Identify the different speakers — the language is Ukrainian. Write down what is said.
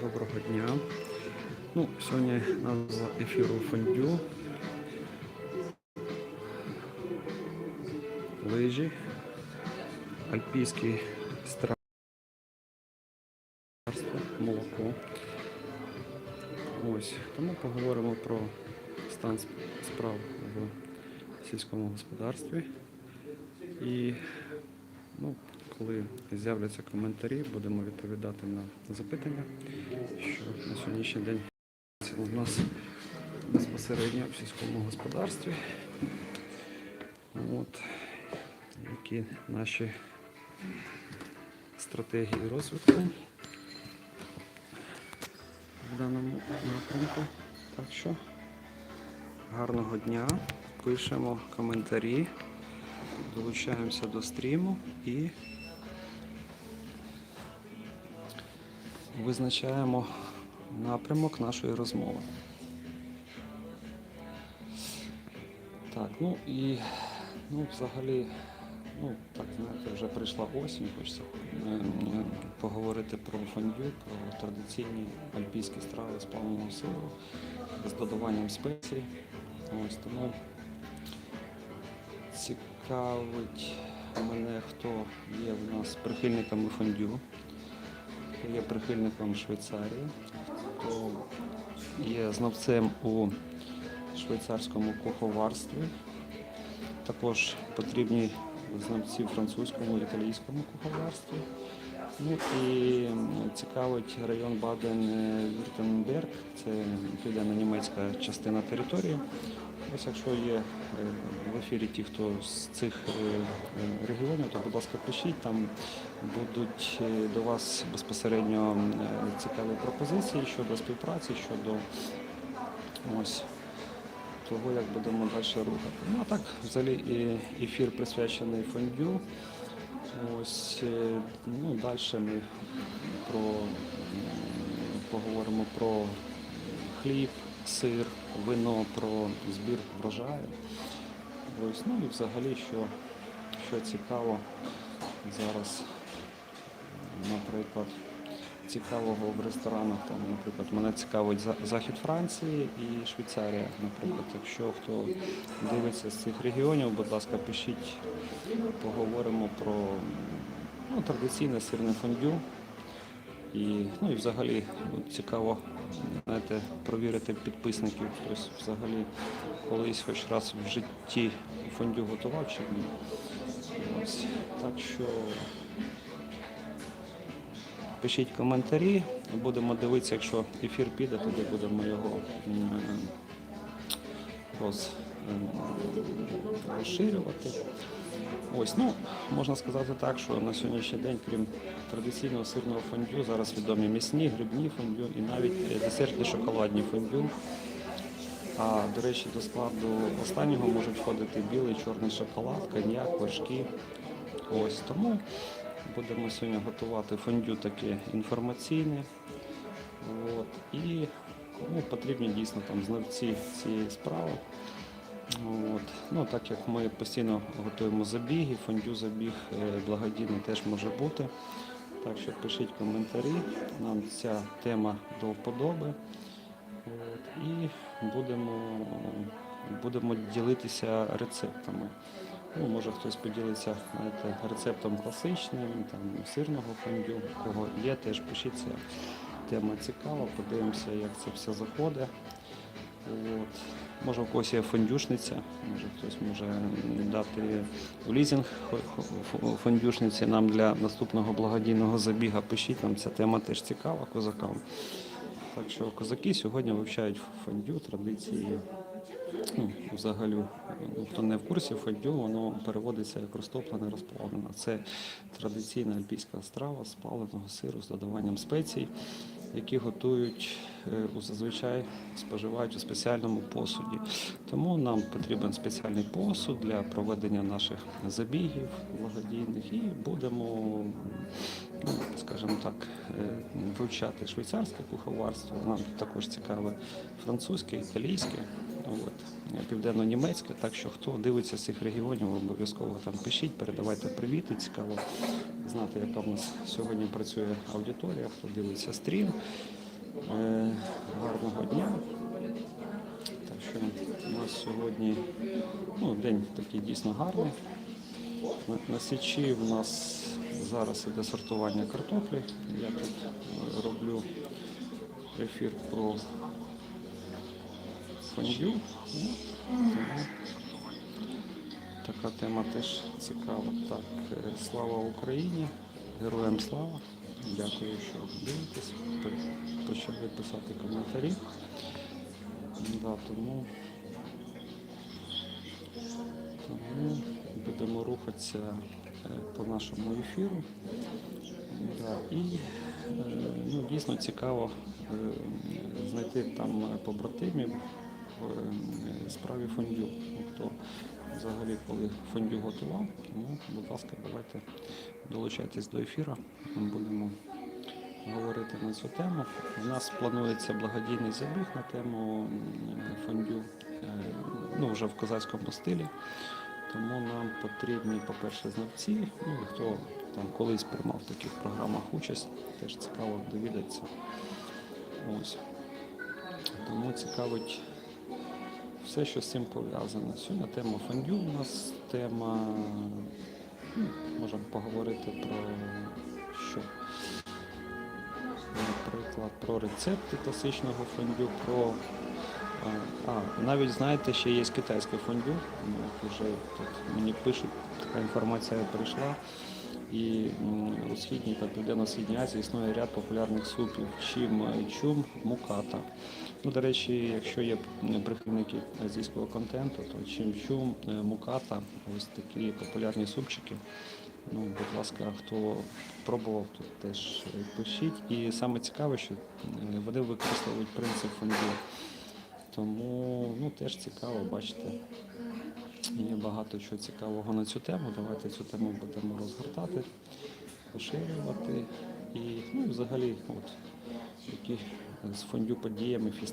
Speaker 1: Доброго дня. Ну, сьогодні назва ефіру фондю. Лижі, альпійські страви, молоко. Ось. Тому поговоримо про стан справ в сільському господарстві. І коли з'являться коментарі, будемо відповідати на запитання, що на сьогоднішній день у нас безпосередньо в сільському господарстві. От, які наші стратегії розвитку в даному напрямку. Так що гарного дня, пишемо коментарі, долучаємося до стріму і визначаємо напрямок нашої розмови. Так, ну і ну, взагалі, ну так знаєте, вже прийшла осінь, хочеться е, м, поговорити про фондю, про традиційні альпійські страви з пальмового сиру, з додаванням спецій. Ось тому цікавить мене, хто є в нас прихильниками фондю, є прихильником Швейцарії, то є знавцем у швейцарському куховарстві. Також потрібні знавці французькому італійському куховарстві. Ну і цікавить район Баден-Вюртемберг, це південна німецька частина території. Ось якщо є е, в ефірі ті, хто з цих е, регіонів, то будь ласка, пишіть, там будуть е, до вас безпосередньо цікаві пропозиції щодо співпраці, щодо ось того, як будемо далі рухати. Ну а так, взагалі, ефір присвячений фондю. Ось е, ну, далі ми про, поговоримо про хліб, сир, вино, про збір врожаю. Ось, ну і взагалі, що, що цікаво зараз, наприклад, цікавого в ресторанах. Там, наприклад, мене цікавить захід Франції і Швейцарія. Наприклад, якщо хто дивиться з цих регіонів, будь ласка, пишіть, поговоримо про ну, традиційне сирне фондю. І, ну, і взагалі ну, цікаво знаєте, провірити підписників. Хтось взагалі колись хоч раз в житті фондю готував чи ні. Ось. Так що Пишіть коментарі, будемо дивитися, якщо ефір піде, тоді будемо його роз, розширювати. Ось, ну, можна сказати так, що на сьогоднішній день, крім традиційного сирного фондю, зараз відомі м'ясні, грибні фондю і навіть е, десертні шоколадні фондю. А до речі, до складу останнього можуть входити білий, чорний шоколад, коньяк, вершки. Ось тому будемо сьогодні готувати фондю таке інформаційне. От. І кому потрібні дійсно там знавці цієї справи. От. Ну, так як ми постійно готуємо забіги, фондю забіг е, благодійний теж може бути. Так що пишіть коментарі, нам ця тема до вподоби. От, і будемо, будемо ділитися рецептами. Ну, може хтось поділиться знаєте, рецептом класичним, там, сирного фондю, кого є, теж пишіть ця тема цікава, подивимося, як це все заходить. От. Може, у когось є фондюшниця, може хтось може дати у лізинг фондюшниці нам для наступного благодійного забіга. Пишіть, нам ця тема теж цікава козакам. Так що козаки сьогодні вивчають фондю, традиції. Ну, взагалі, хто не в курсі, фондю, воно переводиться як розтоплене, розплавлене. Це традиційна альпійська страва з паленого сиру з додаванням спецій, які готують е, зазвичай споживають у спеціальному посуді. Тому нам потрібен спеціальний посуд для проведення наших забігів благодійних і будемо, ну, скажімо так, е, вивчати швейцарське куховарство. Нам також цікаве французьке, італійське. От, південно-німецьке, так що хто дивиться з цих регіонів, обов'язково там пишіть, передавайте привіти, цікаво знати, яка в нас сьогодні працює аудиторія, хто дивиться стрім. Е, Гарного дня. Так що у нас сьогодні ну, день такий дійсно гарний. На, січі в нас зараз іде сортування картоплі. Я тут е, роблю ефір про фондю. Така тема теж цікава. Так, е, слава Україні, героям слава. Дякую, що дивитесь. Почали писати коментарі. Да, тому, тому будемо рухатися е, по нашому ефіру. Да, і е, ну, дійсно цікаво знайти там побратимів справі фондю. Хто взагалі коли фондю готував, тому, будь ласка, давайте долучайтесь до ефіру. Ми будемо говорити на цю тему. У нас планується благодійний забіг на тему фондю е, ну, вже в козацькому стилі. Тому нам потрібні, по-перше, знавці, ну і хто там колись приймав в таких програмах участь, теж цікаво довідатися. Ось. Тому цікавить все, що з цим пов'язано. Сьогодні тема фондю у нас тема, ну, можемо поговорити про що? Наприклад, про рецепти класичного фондю, про а, навіть знаєте, ще є китайське фондю. Ну, вже тут мені пишуть, така інформація прийшла. І у східній та південно-східній Азії існує ряд популярних супів чим чум, муката. Ну, до речі, якщо є прихильники азійського контенту, то чим чум, е, муката, ось такі популярні супчики. Ну, будь ласка, хто пробував, то теж е, пишіть. І саме цікаве, що е, вони використовують принцип фондю. Тому ну, теж цікаво, бачите. Є багато чого цікавого на цю тему. Давайте цю тему будемо розгортати, поширювати. І ну, взагалі, от, які з фондю подіями, фестивалями.